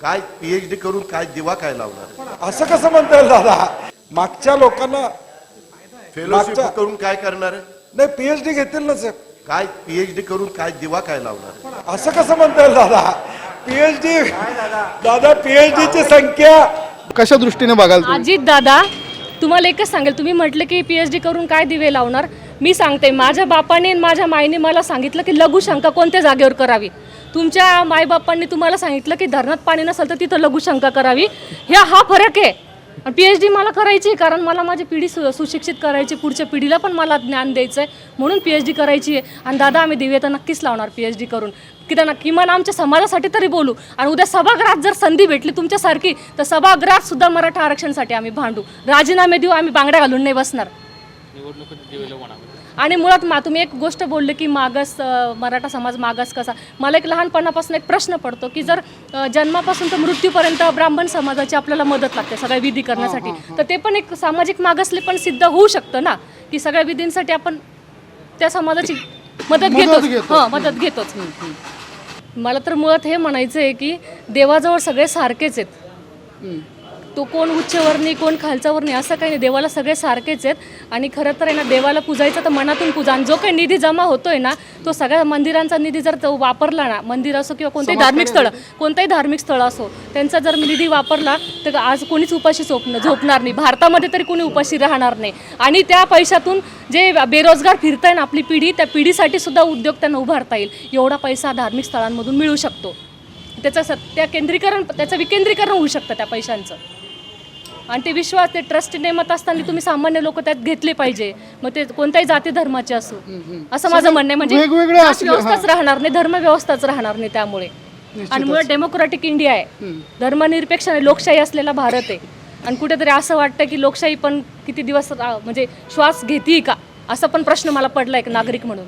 काय पीएचडी करून काय दिवा काय लावणार? असं कसं म्हणता येईल दादा? मागच्या लोकांना फेलोशिप मागच्या- करून काय करणार? नाही पीएचडी घेतील ना साहेब काय पीएचडी करून काय दिवा काय लावणार? असं कसं म्हणता येईल दादा? पीएचडी दादा पीएचडीची संख्या कशा दृष्टीने बघाल तुम्ही? अजित दादा तुम्हाला एकच सांगेल. तुम्ही म्हटले की पी एच डी करून काय दिवे लावणार? मी सांगते माझ्या बापाने माझ्या माईने मला सांगितलं की लघुशंका कोणत्या जागेवर करावी? तुमच्या मायबापांनी तुम्हाला सांगितलं की धरणात पाणी नसेल तर तिथं लघुशंका करावी. ह्या हा फरक आहे. पी एच डी मला करायची आहे, कारण मला माझी पिढी सु सुशिक्षित करायची पुढच्या पिढीला पण मला ज्ञान द्यायचं आहे म्हणून पी एच डी करायची आहे. आणि दादा आम्ही दिवे तर नक्कीच लावणार पी एच डी करून. की त्यांना किमान आमच्या समाजासाठी तरी बोलू. आणि उद्या सभागृहात जर संधी भेटली तुमच्यासारखी तर सभागृहात सुद्धा मराठा आरक्षणासाठी आम्ही भांडू. राजीनामे देऊ आम्ही बांगड्या घालून नाही बसणार. आणि मुळात मा तुम्ही एक गोष्ट बोलले की मागास मराठा समाज मागास कसा? मला एक लहानपणापासून एक प्रश्न पडतो की जर जन्मापासून तर मृत्यूपर्यंत ब्राह्मण समाजाची आपल्याला मदत लागते सगळ्या विधी करण्यासाठी. तर ते पण एक सामाजिक मागासले पण सिद्ध होऊ शकतं ना? की सगळ्या विधींसाठी आपण त्या समाजाची मदत घेतोच. घेतो. हां मदत घेतोच. मला तर मुळात हे म्हणायचं आहे की देवाजवळ सगळे सारखेच आहेत. तो कोण उच्चवर्णी कोण खालचावर्णी असं काही नाही. देवाला सगळे सारखेच आहेत. आणि खरं तर आहे ना देवाला पूजायचं तर मनातून पूजा. आणि जो काही निधी जमा होतोय ना तो सगळ्या मंदिरांचा निधी जर तो वापरला ना मंदिर असो किंवा कोणतेही धार्मिक स्थळ कोणताही धार्मिक स्थळ असो त्यांचा जर निधी वापरला तर आज कोणीच उपाशी झोपणं झोपणार नाही. भारतामध्ये तरी कोणी उपाशी राहणार नाही. आणि त्या पैशातून जे बेरोजगार फिरताय ना आपली पिढी त्या पिढीसाठी सुद्धा उद्योग त्यांना उभारता येईल. एवढा पैसा धार्मिक स्थळांमधून मिळू शकतो. त्याचं सत्य केंद्रीकरण त्याचं विकेंद्रीकरण होऊ शकतं त्या पैशांचं. आणि ते विश्वास ते ट्रस्ट नेमत असताना तुम्ही सामान्य लोक त्यात घेतले पाहिजे. मग ते कोणत्याही जाती धर्माचे असो. असं माझं म्हणणं आहे. म्हणजे व्यवस्थाच राहणार नाही धर्म व्यवस्थाच राहणार नाही त्यामुळे. आणि मुळात डेमोक्रेटिक इंडिया आहे. धर्मनिरपेक्ष आणि लोकशाही असलेला भारत आहे. आणि कुठेतरी असं वाटतं की लोकशाही पण किती दिवस म्हणजे श्वास घेते का? असा पण प्रश्न मला पडला एक नागरिक म्हणून.